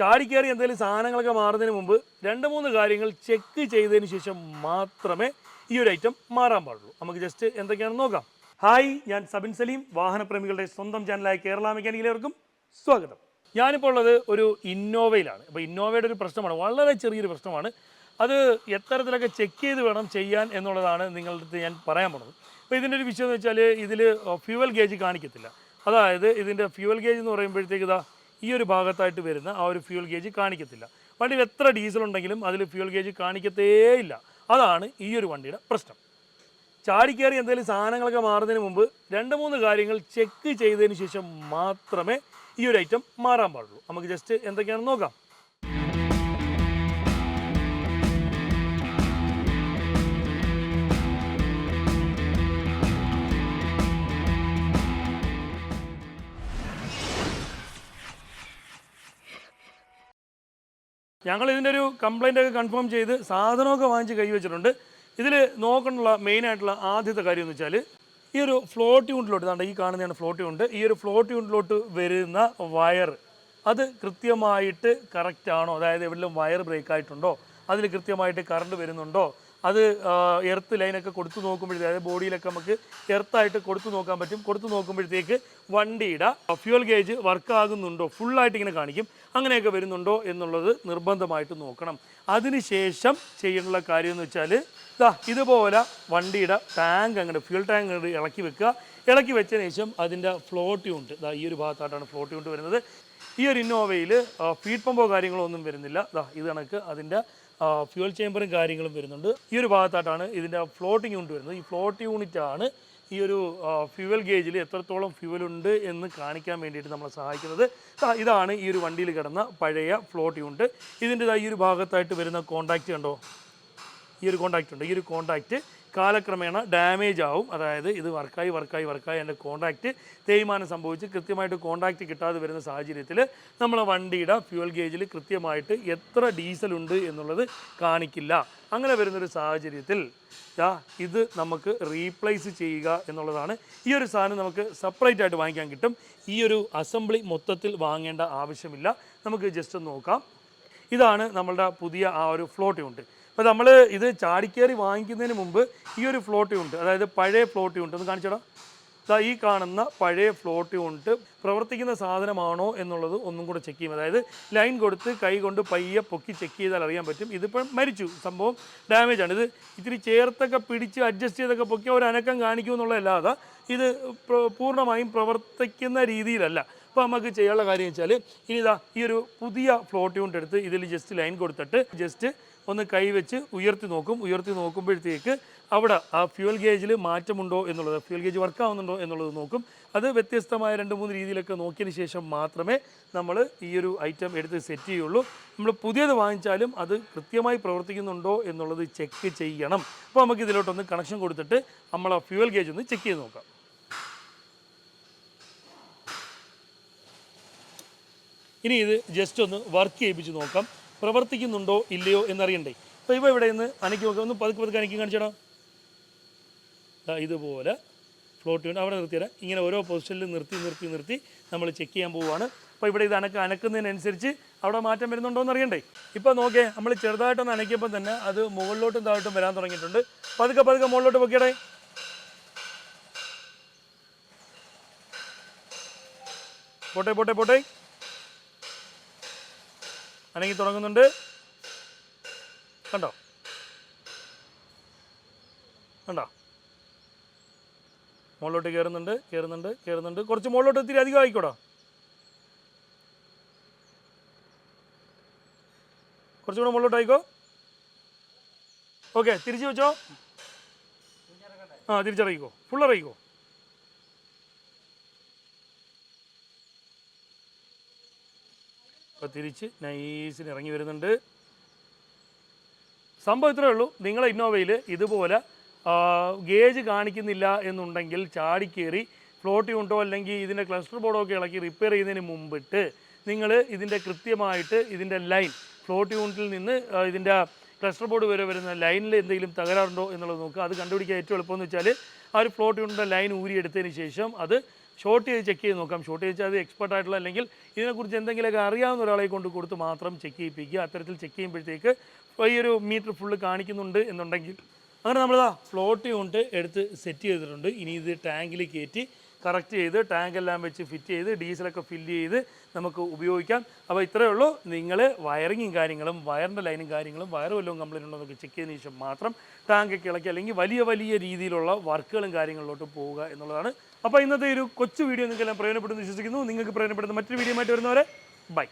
ചാടിക്കയറി എന്തെങ്കിലും സാധനങ്ങളൊക്കെ മാറുന്നതിന് മുമ്പ് രണ്ട് മൂന്ന് കാര്യങ്ങൾ ചെക്ക് ചെയ്തതിന് ശേഷം മാത്രമേ ഈ ഒരു ഐറ്റം മാറാൻ പാടുള്ളൂ. നമുക്ക് ജസ്റ്റ് എന്തൊക്കെയാണെന്ന് നോക്കാം. ഹായ് ഞാൻ സബിൻ സലീം വാഹനപ്രേമികളുടെ സ്വന്തം ചാനലായ കേരള മെക്കാനിക്കലേവർക്കും സ്വാഗതം. ഞാനിപ്പോൾ ഉള്ളത് ഒരു ഇന്നോവയിലാണ്. അപ്പോൾ ഇന്നോവയുടെ ഒരു പ്രശ്നമാണ് വളരെ ചെറിയൊരു പ്രശ്നമാണ്. അത് എത്തരത്തിലൊക്കെ ചെക്ക് ചെയ്ത് വേണം ചെയ്യാൻ എന്നുള്ളതാണ് നിങ്ങളുടെ അടുത്ത് ഞാൻ പറയാൻ പോണത്. അപ്പോൾ ഇതിന്റെ ഒരു വിഷയം എന്ന് വെച്ചാൽ ഇതിൽ ഫ്യൂവൽ ഗേജ് കാണിക്കത്തില്ല. അതായത് ഇതിന്റെ ഫ്യൂവൽ ഗേജ് എന്ന് പറയുമ്പോഴത്തേക്ക് ഇതാ ഈ ഒരു ഭാഗത്തായിട്ട് വരുന്ന ആ ഒരു ഫ്യൂൽ ഗേജ് കാണിക്കത്തില്ല. വണ്ടിയിൽ എത്ര ഡീസൽ ഉണ്ടെങ്കിലും അതിൽ ഫ്യൂൽ ഗേജ് കാണിക്കത്തേയില്ല അതാണ് ഈ ഒരു വണ്ടിയുടെ പ്രശ്നം. ചാടിക്കയറി എന്തെങ്കിലും സാധനങ്ങളൊക്കെ മാറുന്നതിന് മുമ്പ് രണ്ട് മൂന്ന് കാര്യങ്ങൾ ചെക്ക് ചെയ്തതിന് ശേഷം മാത്രമേ ഈ ഒരു ഐറ്റം മാറാൻ പാടുള്ളൂ. നമുക്ക് ജസ്റ്റ് എന്തൊക്കെയാണെന്ന് നോക്കാം. ഞങ്ങൾ ഇതിന്റെ ഒരു കംപ്ലൈന്റ് ഒക്കെ കൺഫേം ചെയ്ത് സാധനമൊക്കെ വാങ്ങിച്ച് കൈവച്ചിട്ടുണ്ട് ഇതിൽ നോക്കാനുള്ള മെയിനായിട്ടുള്ള ആദ്യത്തെ കാര്യം എന്ന് വെച്ചാൽ ഈ ഒരു ഫ്ലോട്ട് യൂണിറ്റിലോട്ട് ഇതാണ്ട് ഈ കാണുന്നതാണ് ഫ്ലോട്ട് യൂണിറ്റ് ഈ ഒരു ഫ്ലോട്ട് യൂണിറ്റിലോട്ട് വരുന്ന വയർ അത് കൃത്യമായിട്ട് കറക്റ്റാണോ അതായത് എവിടെയും വയർ ബ്രേക്ക് ആയിട്ടുണ്ടോ? അതിൽ കൃത്യമായിട്ട് കറണ്ട് വരുന്നുണ്ടോ? അത് എർത്ത് ലൈനൊക്കെ കൊടുത്തു നോക്കുമ്പോഴത്തേക്ക് അതായത് ബോഡിയിലൊക്കെ നമുക്ക് എർത്തായിട്ട് കൊടുത്തു നോക്കാൻ പറ്റും. കൊടുത്തു നോക്കുമ്പോഴത്തേക്ക് വണ്ടിയുടെ ഫ്യൂൽ ഗേജ് വർക്ക് ആകുന്നുണ്ടോ ഫുള്ളായിട്ട് ഇങ്ങനെ കാണിക്കും. അങ്ങനെയൊക്കെ വരുന്നുണ്ടോ എന്നുള്ളത് നിർബന്ധമായിട്ട് നോക്കണം. അതിനുശേഷം ചെയ്യാനുള്ള കാര്യം എന്ന് വെച്ചാൽ ഇതാ ഇതുപോലെ വണ്ടിയുടെ ടാങ്ക് അങ്ങോട്ട് ഫ്യൂൽ ടാങ്ക് അങ്ങോട്ട് ഇളക്കി വെക്കുക. ഇളക്കി വെച്ചതിന് ശേഷം അതിന്റെ ഫ്ലോട്ടി ഉണ്ട്. ഇതാ ഈ ഒരു ഭാഗത്തായിട്ടാണ് ഫ്ലോട്ട്യൂണ്ട് വരുന്നത്. ഈ ഒരു ഇന്നോവയിൽ ഫീഡ് പമ്പോ കാര്യങ്ങളോ ഒന്നും വരുന്നില്ല. ഇതാ ഇത് കണക്ക് അതിന്റെ ഫ്യൂൽ ചേമ്പറും കാര്യങ്ങളും വരുന്നുണ്ട്. ഈ ഒരു ഭാഗത്തായിട്ടാണ് ഇതിന്റെ ഫ്ലോട്ടിംഗ് യൂണിറ്റ് വരുന്നത്. ഈ ഫ്ലോട്ട് യൂണിറ്റ് ആണ് ഈ ഒരു ഫ്യൂവൽ ഗേജിൽ എത്രത്തോളം ഫ്യൂവൽ ഉണ്ട് എന്ന് കാണിക്കാൻ വേണ്ടിയിട്ട് നമ്മളെ സഹായിക്കുന്നത്. ഇതാണ് ഈ ഒരു വണ്ടിയിൽ കിടന്ന പഴയ ഫ്ലോട്ട് യൂണിറ്റ് ഇതിന്റെ ഈ ഒരു ഭാഗത്തായിട്ട് വരുന്ന കോണ്ടാക്റ്റ് കണ്ടോ? ഈ ഒരു കോണ്ടാക്റ്റ് ഉണ്ട്. ഈ ഒരു കോണ്ടാക്റ്റ് കാലക്രമേണ ഡാമേജ് ആവും. അതായത് ഇത് വർക്കായി വർക്കായി വർക്കായി എന്റെ കോണ്ടാക്റ്റ് തേയ്മാനം സംഭവിച്ച് കൃത്യമായിട്ട് കോണ്ടാക്റ്റ് കിട്ടാതെ വരുന്ന സാഹചര്യത്തിൽ നമ്മളെ വണ്ടിയുടെ ഫ്യൂൽ ഗേജിൽ കൃത്യമായിട്ട് എത്ര ഡീസൽ ഉണ്ട് എന്നുള്ളത് കാണിക്കില്ല. അങ്ങനെ വരുന്നൊരു സാഹചര്യത്തിൽ ഇത് നമുക്ക് റീപ്ലേസ് ചെയ്യുക എന്നുള്ളതാണ്. ഈ ഒരു സാധനം നമുക്ക് സെപ്പറേറ്റ് ആയിട്ട് വാങ്ങിക്കാൻ കിട്ടും. ഈ ഒരു അസംബ്ലി മൊത്തത്തിൽ വാങ്ങേണ്ട ആവശ്യമില്ല. നമുക്ക് ജസ്റ്റ് നോക്കാം. ഇതാണ് നമ്മളുടെ പുതിയ ആ ഒരു ഫ്ലോട്ട് യൂണിറ്റ് അപ്പോൾ നമ്മൾ ഇത് ചാടിക്കേറി വാങ്ങിക്കുന്നതിന് മുമ്പ് ഈ ഒരു ഫ്ലോട്ട് യൂണിറ്റ് അതായത് പഴയ ഫ്ലോട്ട് യൂണിറ്റ് ഒന്ന് കാണിച്ചടാ. ഈ കാണുന്ന പഴയ ഫ്ലോട്ട് യൂണിറ്റ് പ്രവർത്തിക്കുന്ന സാധനമാണോ എന്നുള്ളത് ഒന്നും കൂടെ ചെക്ക് ചെയ്യും. അതായത് ലൈൻ കൊടുത്ത് കൈ കൊണ്ട് പയ്യെ പൊക്കി ചെക്ക് ചെയ്താൽ അറിയാൻ പറ്റും. ഇതിപ്പം മരിച്ചു. സംഭവം ഡാമേജ് ആണ്. ഇത് ഇത്തിരി ചേർത്തൊക്കെ പിടിച്ച് അഡ്ജസ്റ്റ് ചെയ്തൊക്കെ പൊക്കി ഒരു അനക്കം കാണിക്കും എന്നുള്ളതല്ലാതെ ഇത് പൂർണമായും പ്രവർത്തിക്കുന്ന രീതിയിലല്ല. അപ്പോൾ നമുക്ക് ചെയ്യാനുള്ള കാര്യം വെച്ചാൽ ഇനി ഇതാ ഈ ഒരു പുതിയ ഫ്ലോട്ട് യൂണിറ്റ് എടുത്ത് ഇതിൽ ജസ്റ്റ് ലൈൻ കൊടുത്തിട്ട് ജസ്റ്റ് ഒന്ന് കൈവച്ച് ഉയർത്തി നോക്കും. ഉയർത്തി നോക്കുമ്പോഴത്തേക്ക് അവിടെ ആ ഫ്യൂൽ ഗേജിൽ മാറ്റമുണ്ടോ എന്നുള്ളത് ഫ്യൂൽ ഗേജ് വർക്ക് ആവുന്നുണ്ടോ എന്നുള്ളത് നോക്കും. അത് വ്യത്യസ്തമായ രണ്ട് മൂന്ന് രീതിയിലൊക്കെ നോക്കിയതിന് ശേഷം മാത്രമേ നമ്മൾ ഈ ഒരു ഐറ്റം എടുത്ത് സെറ്റ് ചെയ്യുള്ളൂ. നമ്മൾ പുതിയത് വാങ്ങിച്ചാലും അത് കൃത്യമായി പ്രവർത്തിക്കുന്നുണ്ടോ എന്നുള്ളത് ചെക്ക് ചെയ്യണം. അപ്പോൾ നമുക്ക് ഇതിലോട്ടൊന്ന് കണക്ഷൻ കൊടുത്തിട്ട് നമ്മൾ ആ ഫ്യൂൽ ഗേജ് ഒന്ന് ചെക്ക് ചെയ്ത് നോക്കാം. ഇനി ഇത് ജസ്റ്റ് ഒന്ന് വർക്ക് ചെയ്യിപ്പിച്ച് നോക്കാം. പ്രവർത്തിക്കുന്നുണ്ടോ ഇല്ലയോ എന്നറിയണ്ടേ. അപ്പോൾ ഇവ ഇവിടെ നിന്ന് അനക്കി നോക്കാം. ഒന്ന് പതുക്കെ പതുക്കെ അനക്കി കാണിച്ചേടാ. ഇതുപോലെ ഫ്ലോട്ട് ചെയ്യണം അവിടെ നിർത്തിയാൽ ഇങ്ങനെ ഓരോ പൊസിഷനിൽ നിർത്തി നിർത്തി നിർത്തി നമ്മൾ ചെക്ക് ചെയ്യാൻ പോവുകയാണ് അപ്പോൾ ഇവിടെ ഇത് അനക്ക അനക്കുന്നതിനനുസരിച്ച് അവിടെ മാറ്റം വരുന്നുണ്ടോ എന്ന് അറിയണ്ടേ ഇപ്പോൾ നോക്കേ നമ്മൾ ചെറുതായിട്ടൊന്ന് അനക്കിയപ്പോൾ തന്നെ അത് മുകളിലോട്ടും താഴോട്ടും വരാൻ തുടങ്ങിയിട്ടുണ്ട്. പതുക്കെ പതുക്കെ മുകളിലോട്ട് പൊക്കിയടേ. പോട്ടെ പോട്ടെ പോട്ടെ. അനങ്ങി തുടങ്ങുന്നുണ്ട്. കണ്ടോ? കണ്ടോ? മുകളിലോട്ട് കയറുന്നുണ്ട് കയറുന്നുണ്ട് കയറുന്നുണ്ട് കുറച്ച് മുകളിലോട്ട് ഒത്തിരി അധികം ആയിക്കോടാ? കുറച്ചുകൂടെ മുകളിലോട്ട് ആയിക്കോ? ഓക്കെ തിരിച്ചു വെച്ചോ? ആ തിരിച്ചറിയിക്കോ ഫുൾ ഇറങ്ങിക്കോ അപ്പോൾ തിരിച്ച് നൈസിന് ഇറങ്ങി വരുന്നുണ്ട്. സംഭവം ഇത്രയേ ഉള്ളൂ. നിങ്ങളെ ഇന്നോവയിൽ ഇതുപോലെ ഗേജ് കാണിക്കുന്നില്ല എന്നുണ്ടെങ്കിൽ ചാടിക്കേറി ഫ്ലോട്ടി ഉണ്ടോ അല്ലെങ്കിൽ ഇതിന്റെ ക്ലസ്റ്റർ ബോർഡോ ഒക്കെ ഇളക്കി റിപ്പയർ ചെയ്യുന്നതിന് മുമ്പിട്ട് നിങ്ങൾ ഇതിന്റെ കൃത്യമായിട്ട് ഇതിന്റെ ലൈൻ ഫ്ലോട്ട് യൂണിറ്റിൽ നിന്ന് ഇതിന്റെ ക്ലസ്റ്റർ ബോർഡ് വരെ വരുന്ന ലൈനിൽ എന്തെങ്കിലും തകരാറുണ്ടോ എന്നുള്ളത് നോക്കുക. അത് കണ്ടുപിടിക്കാൻ ഏറ്റവും എളുപ്പമെന്ന് വെച്ചാൽ ആ ഒരു ഫ്ലോട്ട് യൂണിറ്റിന്റെ ലൈൻ ഊരിയെടുത്തതിന് ശേഷം അത് ഷോർട്ട് ചെയ്ത് ചെക്ക് ചെയ്ത് നോക്കാം. ഷോർട്ട് ചെയ്ത് അത് എക്സ്പെർട്ട് ആയിട്ടുള്ള അല്ലെങ്കിൽ ഇതിനെക്കുറിച്ച് എന്തെങ്കിലുമൊക്കെ അറിയാവുന്ന ഒരാളെ കൊണ്ട് കൊടുത്ത് മാത്രം ചെക്ക് ചെയ്യിപ്പിക്കുക. അത്തരത്തിൽ ചെക്ക് ചെയ്യുമ്പോഴത്തേക്ക് ഈ ഒരു മീറ്റർ ഫുള്ള് കാണിക്കുന്നുണ്ട് എന്നുണ്ടെങ്കിൽ അങ്ങനെ നമ്മളിതാ ഫ്ലോട്ട് യൂണിറ്റ് എടുത്ത് സെറ്റ് ചെയ്തിട്ടുണ്ട്. ഇനി ഇത് ടാങ്കിൽ കയറ്റി കറക്റ്റ് ചെയ്ത് ടാങ്ക് എല്ലാം വെച്ച് ഫിറ്റ് ചെയ്ത് ഡീസലൊക്കെ ഫില്ല് ചെയ്ത് നമുക്ക് ഉപയോഗിക്കാം. അപ്പോൾ ഇത്രയേ ഉള്ളൂ. നിങ്ങൾ വയറിങ്ങും കാര്യങ്ങളും വയറിന്റെ ലൈനും കാര്യങ്ങളും വയറ് വല്ലതും കംപ്ലൈന്റ് ഉണ്ടോ എന്നൊക്കെ ചെക്ക് ചെയ്തതിന് ശേഷം മാത്രം ടാങ്കൊക്കെ ഇളക്കി അല്ലെങ്കിൽ വലിയ വലിയ രീതിയിലുള്ള വർക്കുകളും കാര്യങ്ങളിലോട്ട് പോവുക എന്നുള്ളതാണ്. അപ്പോൾ ഇന്നത്തെ ഒരു കൊച്ചു വീഡിയോ നിങ്ങൾക്ക് എല്ലാം പ്രയോജനപ്പെടുന്നു വിശ്വസിക്കുന്നു. നിങ്ങൾക്ക് പ്രയോജനപ്പെടുന്ന മറ്റൊരു വീഡിയോ ആയിട്ട് വരുന്നവരെ ബൈ